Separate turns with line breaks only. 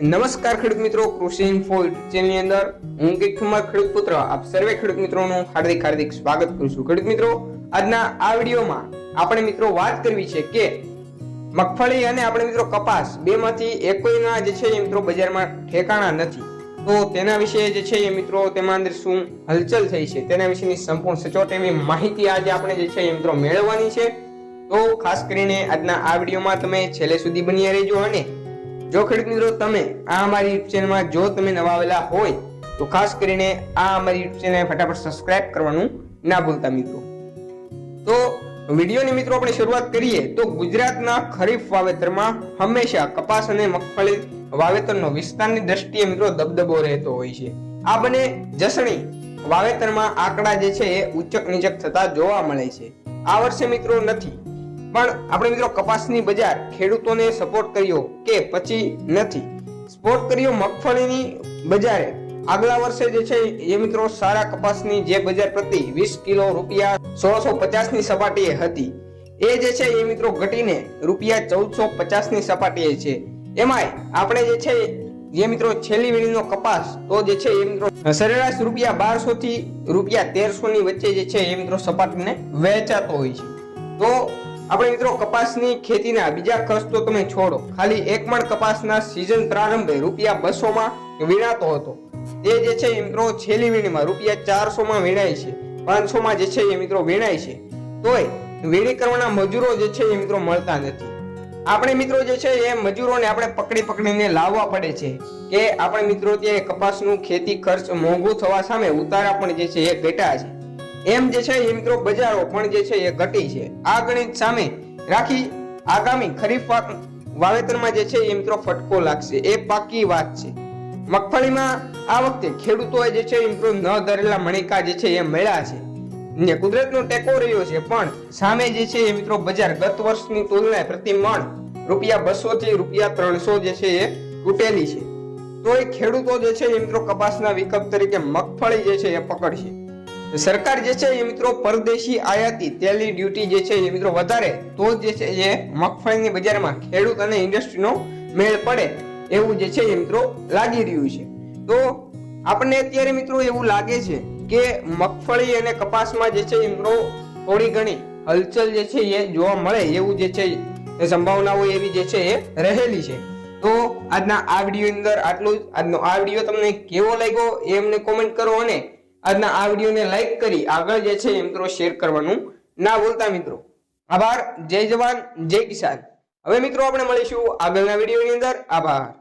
નમસ્કાર ખેડૂત મિત્રો, કૃષિ ઇન્ફો ચેનલની અંદર હું કિક કુમાર ખેડૂત પુત્ર, આપ સર્વે ખેડૂત મિત્રોનું હાર્દિક હાર્દિક સ્વાગત કરું છું. ખેડૂત મિત્રો, આજના આ વિડીયોમાં આપણે મિત્રો વાત કરવી છે કે મગફળી અને આપણે મિત્રો કપાસ બેમાંથી એકોયના જે છે એ મિત્રો બજારમાં ઠેકાણા નથી. તો તેના વિશે જે છે એ મિત્રો તેમાં અંદર શું હલચલ થઈ છે તેના વિશેની સંપૂર્ણ સચોટ એવી માહિતી આજે આપણે જે છે એ મિત્રો મેળવવાની છે. તો ખાસ કરીને આજના આ વિડીયોમાં તમે છેલ્લે સુધી બન્યા રહેજો અને જો ખેડૂત મિત્રો તમે આ અમારી યુટ્યુબ ચેનલમાં જો તમે નવા આવેલા હોય, તો ખાસ કરીને આ અમારી યુટ્યુબ ચેનલ ફટાફટ સબસ્ક્રાઇબ કરવાનું ના ભૂલતા મિત્રો. તો વિડીયોની મિત્રો આપણે શરૂઆત કરીએ, તો ગુજરાતના ખરીફ વાવેતરમાં હંમેશા કપાસ અને મગફળી વાવેતરનો વિસ્તારની દ્રષ્ટિએ મિત્રો દબદબો રહેતો હોય છે. આ બંને જસણી વાવેતરમાં આંકડા જે છે એ ઉચ્ચક નીચક થતા જોવા મળે છે. આ વર્ષે મિત્રો નથી પણ આપણે મિત્રો કપાસની બજાર ખેડૂતોને સપોર્ટ કર્યો કે પછી નથી? સપોર્ટ કર્યો મગફળીની બજારે. આગલા વર્ષે જે છે એ મિત્રો સારા કપાસની જે બજાર પ્રતિ વીસ કિલો રૂપિયા સોળસો પચાસની સપાટીએ હતી. એ જે છે એ મિત્રો ઘટીને રૂપિયા ચૌદસો પચાસની સપાટીએ છે. એમાંય આપણે જે છે જે મિત્રો છેલ્લી વેણીનો કપાસ તો જે છે એ મિત્રો સરેરાશ રૂપિયા બારસો થી રૂપિયા તેરસો ની વચ્ચે જે છે એ મિત્રો સપાટીને વેચાતો હોય છે. તો આપણે મિત્રો કપાસની ખેતીના બીજા ખર્ચ તો તમે છોડો. ખાલી એક મણ કપાસના સિઝન પ્રારંભે રૂપિયા બસોમાં વીણાતો હતો. તે જે છે એ મિત્રો છેલ્લી વીણીમાં રૂપિયા ચારસોમાં વીણાય છે. પાંચસોમાં જે છે એ મિત્રો વીણાય છે. તોય વીણી કરવાના મજૂરો જે છે એ મિત્રો મળતા નથી. આપણે મિત્રો જે છે એ મજૂરોને આપણે પકડી પકડીને લાવવા પડે છે કે આપણે મિત્રો ત્યાં કપાસનું ખેતી ખર્ચ મોંઘું થવા સામે ઉતારા પણ જે છે એ ઘટ્યા છે. એમ જે છે એ મિત્રો બજારો પણ જે છે એ ઘટી છે. આ ગણિત સામે રાખી આગામી ખરીફ પાક વાવેતરમાં જે છે એ મિત્રો ફટકો લાગશે. એ પાકી વાત છે. મગફળીમાં આ વખતે ખેડૂતોએ જે છે મિત્રો ન ધરેલા મણિકા જે છે એ મળ્યા છે. ને કુદરતનો ટેકો રહ્યો છે, પણ સામે જે છે એ મિત્રો બજાર ગત વર્ષની તુલનાએ પ્રતિ મણ રૂપિયા બસો થી રૂપિયા ત્રણસો જે છે એ તૂટેલી છે. તો એ ખેડૂતો જે છે એ મિત્રો કપાસના વિકલ્પ તરીકે મગફળી જે છે એ પકડશે. સરકાર જે છે એ મિત્રો પરદેશી આયાતી તેલની ડ્યુટી જે છે એ મિત્રો વધારે, તો જ છે એ મગફળીની બજારમાં ખેડૂત અને ઇન્ડસ્ટ્રીનો મેળ પડે એવું જે છે એ મિત્રો લાગી રહ્યું છે. તો આપણને અત્યારે મિત્રો એવું લાગે છે કે મગફળી અને કપાસમાં જે છે એ મિત્રો થોડી ઘણી હલચલ જે છે એ જોવા મળે એવું જે છે એ સંભાવનાઓ એવી જે છે એ રહેલી છે. તો આજના આ વીડિયો અંદર આટલું જ. આજનો આ વીડિયો તમને કેવો લાગ્યો એ અમને કોમેન્ટ કરો અને આજના આ વિડીયોને લાઈક કરી આગળ જે છે એ મિત્રો શેર કરવાનું ના ભૂલતા મિત્રો. આભાર. જય જવાન. જય કિસાન. હવે મિત્રો આપણે મળીશું આગળના વિડીયોની અંદર. આભાર.